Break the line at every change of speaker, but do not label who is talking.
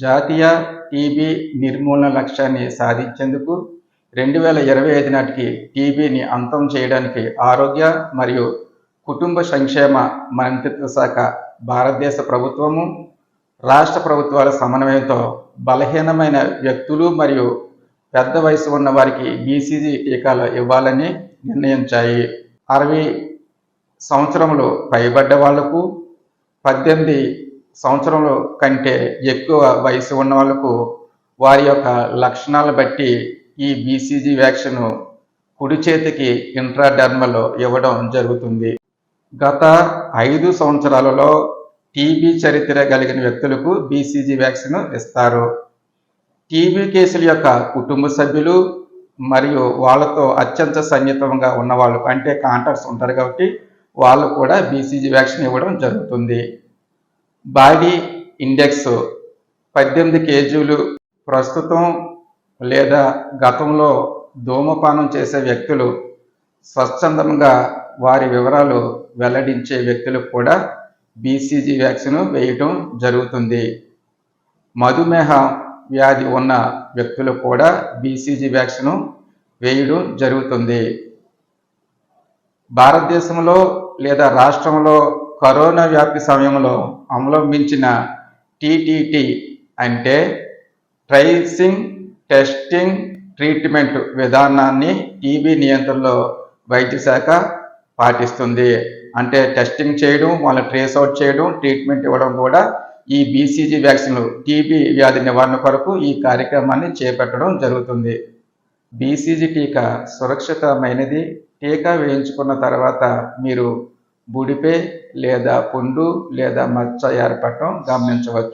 జాతీయ టీబీ నిర్మూలన లక్ష్యాన్ని సాధించేందుకు రెండు వేల ఇరవై ఐదు నాటికి టీబీని అంతం చేయడానికి ఆరోగ్య మరియు కుటుంబ సంక్షేమ మంత్రిత్వ శాఖ భారతదేశ ప్రభుత్వము రాష్ట్ర ప్రభుత్వాల సమన్వయంతో బలహీనమైన వ్యక్తులు మరియు పెద్ద వయసు ఉన్న వారికి బీసీజీ టీకాలు ఇవ్వాలని నిర్ణయించాయి. అరవై సంవత్సరములు పైబడ్డ వాళ్ళకు పద్దెనిమిది సంవత్సరంలో కంటే ఎక్కువ వయసు ఉన్న వాళ్ళకు వారి యొక్క లక్షణాలను బట్టి ఈ బీసీజీ వ్యాక్సిన్ కుడి చేతికి ఇంట్రాడర్మలో ఇవ్వడం జరుగుతుంది. గత ఐదు సంవత్సరాలలో టీబీ చరిత్ర కలిగిన వ్యక్తులకు బీసీజీ వ్యాక్సిన్ ఇస్తారు. టీబీ కేసుల యొక్క కుటుంబ సభ్యులు మరియు వాళ్ళతో అత్యంత సన్నిహితంగా ఉన్నవాళ్ళు అంటే కాంటాక్ట్స్ ఉంటారు కాబట్టి వాళ్ళు కూడా బీసీజీ వ్యాక్సిన్ ఇవ్వడం జరుగుతుంది. బాడీ ఇండెక్స్ పద్దెనిమిది కేజీలు ప్రస్తుతం లేదా గతంలో ధూమపానం చేసే వ్యక్తులు స్వచ్ఛందంగా వారి వివరాలు వెల్లడించే వ్యక్తులకు కూడా బీసీజీ వ్యాక్సిన్ వేయటం జరుగుతుంది. మధుమేహ వ్యాధి ఉన్న వ్యక్తులు కూడా బీసీజీ వ్యాక్సిన్ వేయడం జరుగుతుంది. భారతదేశంలో లేదా రాష్ట్రంలో కరోనా వ్యాప్తి సమయంలో అవలంబించిన టీటీటీ అంటే ట్రైసింగ్ టెస్టింగ్ ట్రీట్మెంట్ విధానాన్ని టీబీ నియంత్రణలో వైద్య శాఖ పాటిస్తుంది. అంటే టెస్టింగ్ చేయడం వాళ్ళ ట్రేస్ అవుట్ చేయడం ట్రీట్మెంట్ ఇవ్వడం కూడా ఈ బీసీజీ వ్యాక్సిన్లు టీబీ వ్యాధి నివారణ కొరకు ఈ కార్యక్రమాన్ని చేపట్టడం జరుగుతుంది. బీసీజీ టీకా సురక్షితమైనది. టీకా వేయించుకున్న తర్వాత మీరు బుడిపే లేదా పుండు లేదా మచ్చ ఏర్పడటం గమనించవచ్చు.